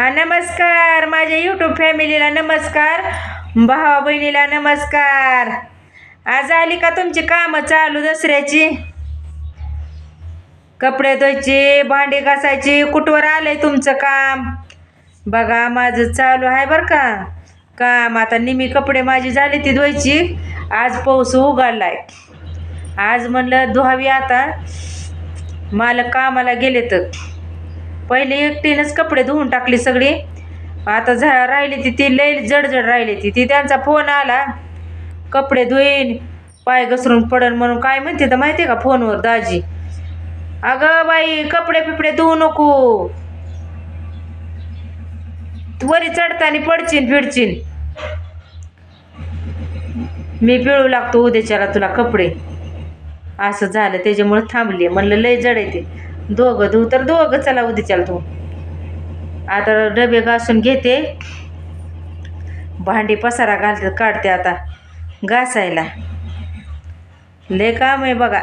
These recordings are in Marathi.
नमस्कार. माझ्या यूट्यूब फॅमिलीला नमस्कार. भावा बहिणीला नमस्कार. आज आली का तुमची कामं चालू दसऱ्याची? कपडे धुवायचे भांडी घासायची कुठवर आलंय तुमचं काम? बघा माझं चालू आहे बरं का. काम आता निमी कपडे माझी झाली ती धुवायची. आज पाऊस उघडलाय. आज म्हणलं धुवावी आता. मालक कामाला गेले तर पहिले एकटीनंच कपडे धुवून टाकली सगळी. आता झा राहिली ती ती लई जडजड राहिली ती. ती त्यांचा फोन आला. कपडे धुईन पाय घसरून पडन म्हणून काय म्हणते तर माहिती आहे का फोनवर दाजी? अगं बाई कपडे पिपडे धुवू नको. वरी चढताना पडचीन फिडचीन मी पिळू लागतो उद्याच्याला तुला कपडे. असं झालं त्याच्यामुळं थांबली. म्हणलं लय जड आहे ते. दोघं धुऊ तर दोघं चला उद्याच्याला तू आता डबे घासून घेते. भांडी पसारा घालते काढते आता घासायला. लय काम आहे बघा.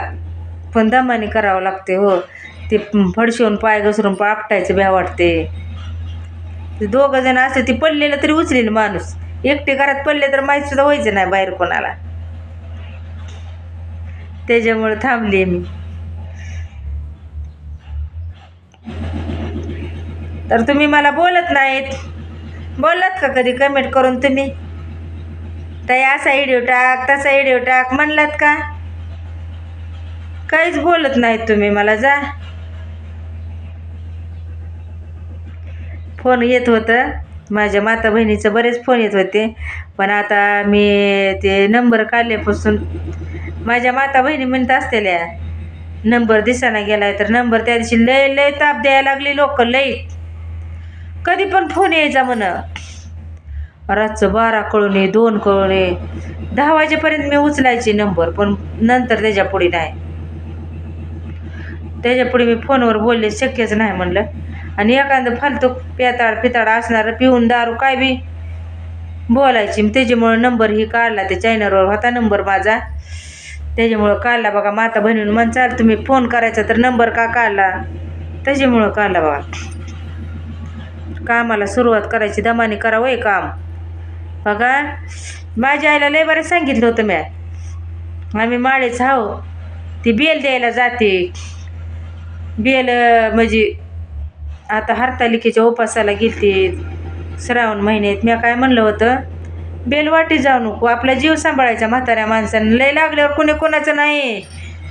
पण दमाने करावं लागते हो. ते फडशिवून पाय घसरून आपटायचं भ्या वाटते. ते दोघं जण असते ती पडलेलं तरी उचलेल माणूस. एकटे घरात पडले तर माहीत सुद्धा व्हायचं नाही बाहेर कोणाला. त्याच्यामुळे थांबली मी. तर तुम्ही मला बोलत नाहीत. बोललात का कधी? कमेंट करून तुम्ही. ताई असा व्हिडिओ टाक तसा व्हिडिओ टाक म्हणलात का? काहीच बोलत नाहीत तुम्ही मला जा. फोन येत होतं. माझ्या माता बहिणीचं बरेच फोन येत होते. पण आता मी ते नंबर काढल्यापासून माझ्या माता बहिणी म्हणत असलेल्या नंबर दिसाना गेलाय तर नंबर त्या दिवशी लय लय ताप द्यायला लागली लोक लई कधी पण फोन यायचा म्हण. रातचं बारा कळून ये दोन कळून ये. दहा वाजेपर्यंत मी उचलायची नंबर पण नंतर त्याच्या पुढे नाही. त्याच्या पुढे मी फोनवर बोलले शक्यच नाही म्हणलं. आणि एखादं फालतू पेताड पिताड असणारं पिऊन दारू काय बी? बोलायची. मग त्याच्यामुळं नंबर ही काढला ते चायनरवर होता नंबर माझा. त्याच्यामुळं काढला बघा माता बहिणीनं म्हण चाल तुम्ही फोन करायचा तर नंबर का काढला? त्याच्यामुळं काढला बघा. कामाला सुरुवात करायची. दमाने करावं हे काम. बघा. माझ्या आईला लय बरं सांगितलं होतं म्या. आम्ही माळेच हाव ती बेल द्यायला जाते. बेल म्हणजे आता हरतालिकेच्या उपासाला गेली श्रावण महिन्यात मी काय म्हणलं होतं? बेलवाटी जाऊ नको. आपला जीव सांभाळायचा म्हाताऱ्या माणसानं. लय लागल्यावर कोणी कोणाचं नाही.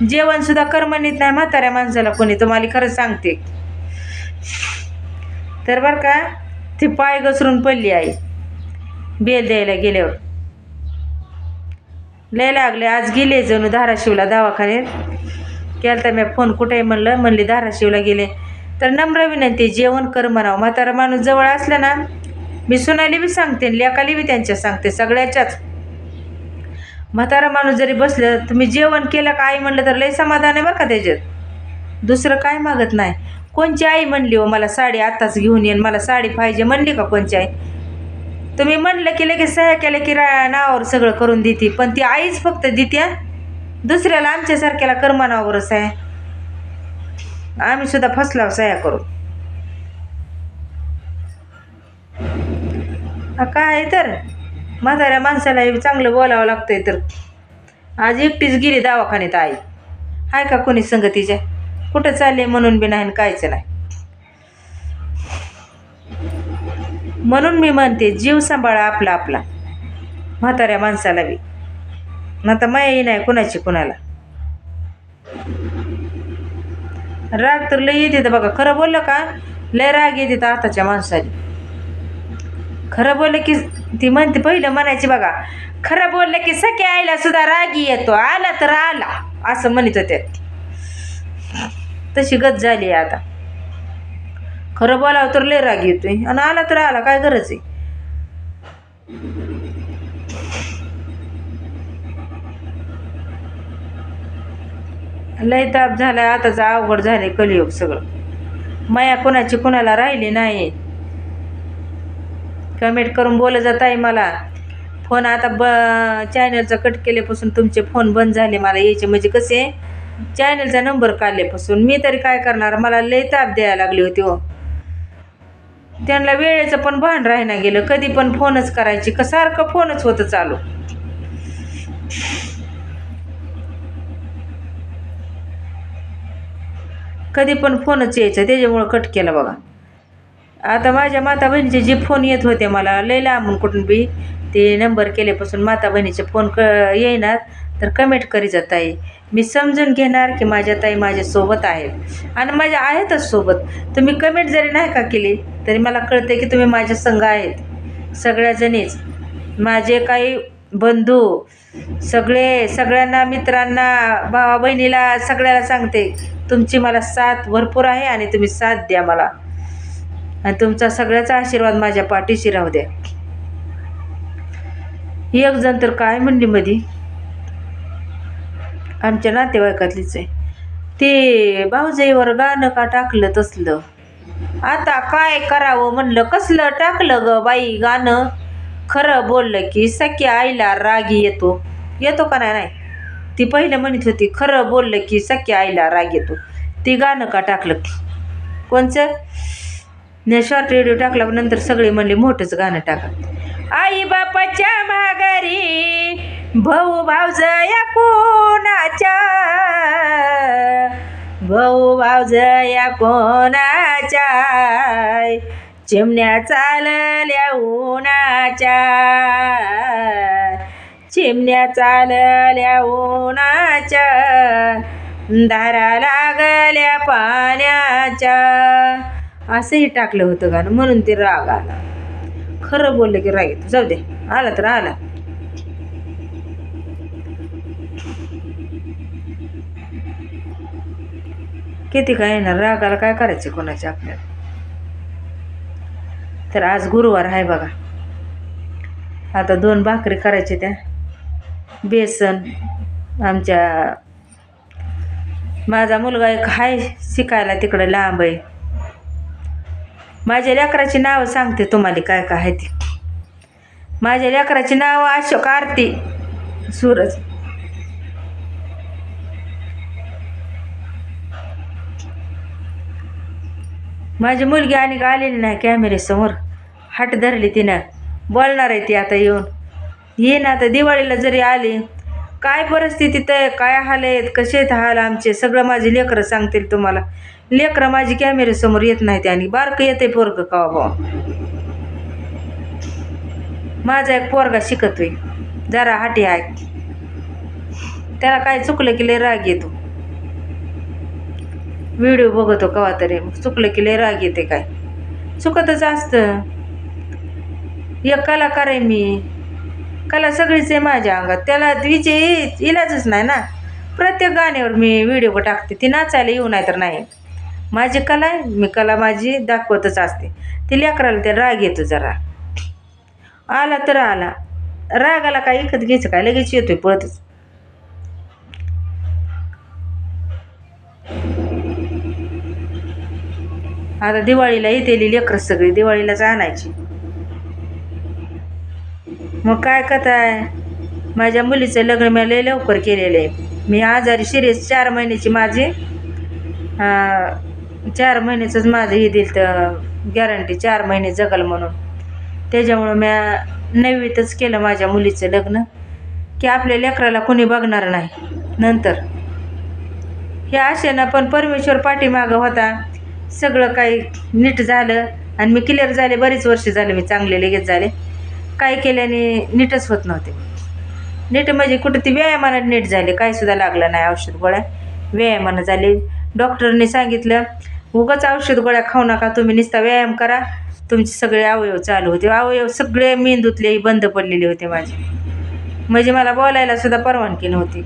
जेवणसुद्धा करमणीत नाही म्हाताऱ्या माणसाला कोणी. तुम्हाला खरंच सांगते. तर बरं का ती पाय घसरून पडली आई. बेल द्यायला गेल्यावर. लय लागले. आज गेले जणू धाराशिवला दवाखान्यात. केला तर मी फोन कुठे म्हणलं म्हणले धाराशिवला गेले. तर नम्र विनंती जेवण कर म्हणावं. म्हातारा माणूस जवळ असला ना मी सुनाली बी सांगते लेकाली बी त्यांच्या सांगते सगळ्याच्याच. म्हातारा माणूस जरी बसलं तुम्ही जेवण केलं का आई म्हणलं तर लय समाधान आहे बरं का त्याच्यात. दुसरं काय मागत नाही. कोणची आई म्हणली हो मला साडी आत्ताच घेऊन येईन मला साडी पाहिजे म्हणली का कोणची आई? तुम्ही म्हणलं की लगेच सह्या केलं की रा नावावर सगळं करून देते पण ती आईच फक्त देत्या दुसऱ्याला आमच्यासारख्याला कर्मानावरच आहे आम्ही सुद्धा फसलाव सह्या करून. काय तर? म्हाताऱ्या माणसाला चांगलं बोलावं लागतंय तर. आज एकटीच गेली दवाखान्यात आई. आहे का कोणी संगतीच्या? कुठं चालले म्हणून बी नाही आणि कायच नाही. म्हणून मी म्हणते जीव सांभाळा आपला आपला. म्हाताऱ्या माणसाला बी. आता मायाही नाही कुणाची कुणाला. राग तर लय येते तर बघा. खरं बोललं का? लय राग येते तर आताच्या माणसाला खरं बोललं की ती म्हणते पहिलं म्हणायची बघा खरं बोललं की सख्या आईला सुद्धा रागी येतो. आला तर आला असं म्हणत होत्या. तशी गत झाली आहे आता. खरं बोलावं तर लय राग येतोय. आणि आला तर आला काय गरज आहे? लय ताप झाला आताच अवघड झाले कलियुग सगळं. माया कोणाची कोणाला राहिली नाही कमेंट करून बोलत जात आहे मला. फोन आता ब चॅनलचा कट केल्यापासून तुमचे फोन बंद झाले. मला यायचे म्हणजे कसे? चॅनलचा नंबर काढल्यापासून मी तरी काय करणार? मला लय ताप द्यायला लागली होती हो. त्यांना वेळेचं पण भान राहिना गेलं. कधी पण फोनच करायची का सारखं फोनच होतं चालू. कधी पण फोनच यायचं. त्याच्यामुळं कट केला बघा. आता माझ्या माता बहिणीचे जे फोन येत होते मला लय लांबून कुठून बी ते नंबर केल्यापासून माता बहिणीचे फोन क येईनात तर कमेंट करी जात आहे मी समजून घेणार की माझ्या ताई माझ्यासोबत आहेत. आणि माझ्या आहेतच सोबत. तुम्ही कमेंट जरी नाही का केली तरी मला कळतं की तुम्ही माझ्या संघ आहेत. सगळ्याजणीच. माझे काही बंधू सगळे सगळ्यांना मित्रांना भावा बहिणीला सगळ्याला सांगते तुमची मला साथ भरपूर आहे आणि तुम्ही साथ द्या मला. आणि तुमचा सगळ्याचा आशीर्वाद माझ्या पाठीशी राहू द्या. एक जण तर काय म्हणली मधी? आमच्या नातेवाईकातलीच आहे. ते भाऊजाईवर गाणं का टाकलं तसलं? आता काय करावं म्हणलं? कसलं टाकलं ग बाई गाणं? खरं बोललं की सख्या आईला रागी येतो. येतो का नाही नाही? ती पहिलं म्हणत होती खरं बोललं की सख्या आईला राग येतो. ती गाणं का टाकलं? कोणचं? ने शॉर्ट रेडिओ टाकला नंतर सगळे म्हणले मोठंच गाणं टाका. आई बापाच्या माघारी भाऊ भावजया कोणाच्या? भाऊ भावजया कोणाच्या? चिमण्या चालल्या उन्हाच्या. चिमण्या चालल्या उन्हाच्या. दारा लागल्या पाण्याच्या. असंही टाकलं होतं गाणं म्हणून ते राग आला. खरं बोललं की राग येतो. जाऊ दे आला तर आला. किती काय येणार रागाला काय करायचे कोणाच्या आपल्याला? तर आज गुरुवार आहे बघा. आता दोन भाकरी करायचे त्या. बेसन आमच्या माझा मुलगा एक हाय शिकायला तिकडं लांब आहे. माझ्या लेकराची नावं सांगते तुम्हाला काय काय आहे ती. माझ्या लेकराची नावं अशोक आरती. सूरज. माझी मुलगी आणि आलेली नाही कॅमेरेसमोर हाट धरली तिनं. बोलणार आहे ती आता येऊन. येईन आता दिवाळीला जरी आली काय परिस्थितीत आहे काय हाल आहेत कसे आहेत हाल आमचे सगळं माझी लेकरं सांगतील तुम्हाला. लेकरं माझी कॅमेरेसमोर येत नाहीत आणि बारकं येते पोरगं का बाबा माझा एक पोरगा शिकतोय. जरा हाटी आहे त्याला काय चुकलं की लय राग येतो. व्हिडिओ बघतो कवा तरी. चुकलं की लय राग येते काय? चुकतच असतं. एक कलाकार आहे मी. कला सगळीच आहे माझ्या अंगात. त्याला विचे इलाजच नाही ना. प्रत्येक गाण्यावर मी व्हिडिओ टाकते. ती नाचायला येऊ नाही तर नाही. माझी कला आहे. मी कला माझी दाखवतच असते. ती लेकराला ते राग येतो जरा. आला तर आला. रागाला काय इकत घ्यायचं काय? लगेच येतोय पळतच. आता दिवाळीला येतेली लेकरं सगळी दिवाळीलाच आणायची. मग काय कथा आहे? माझ्या मुलीचं लग्न मी लय लवकर केलेलं आहे. मी आजारी शिरीस चार महिन्याची माझी चार महिन्याचंच माझं हे दिलं तर गॅरंटी चार महिने जगल म्हणून. त्याच्यामुळं म्या नववीतच केलं माझ्या मुलीचं लग्न. की आपल्या लेकराला कोणी बघणार नाही. नंतर. हे आशेनं पण परमेश्वर पाठीमागं होता. सगळं काही नीट झालं आणि मी क्लिअर झाले. बरीच वर्ष झाले मी चांगले लगेच झाले. काय केल्याने नीटच होत नव्हते. नीट म्हणजे कुठं ती व्यायामानं नीट झाले. काय सुद्धा लागलं नाही औषध गोळ्या. व्यायामानं झाले. डॉक्टरने सांगितलं उगाच औषध गोळ्या खाऊ नका. तुम्ही नुसता व्यायाम करा. तुमचे सगळे अवयव चालू होते. अवयव सगळे मेंदूतलेही बंद पडलेले होते माझे. म्हणजे मला बोलायला सुद्धा परवानगी नव्हती.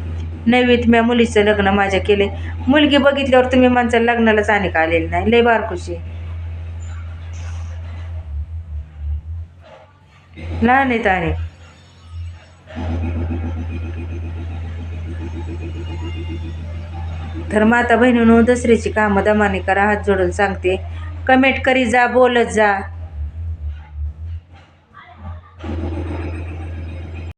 नववीत म्या मुलीचं लग्न माझ्या केले. मुलगी बघितल्यावर तुम्ही माणसाला लग्नालाच आणि का आलेली नाही. लय बारकुशी. लहान आहेत आणि. तर माता बहिणीनं दसऱ्याची कामं दमाने करा हात जोडून सांगते. कमेंट करी जा बोलत जा.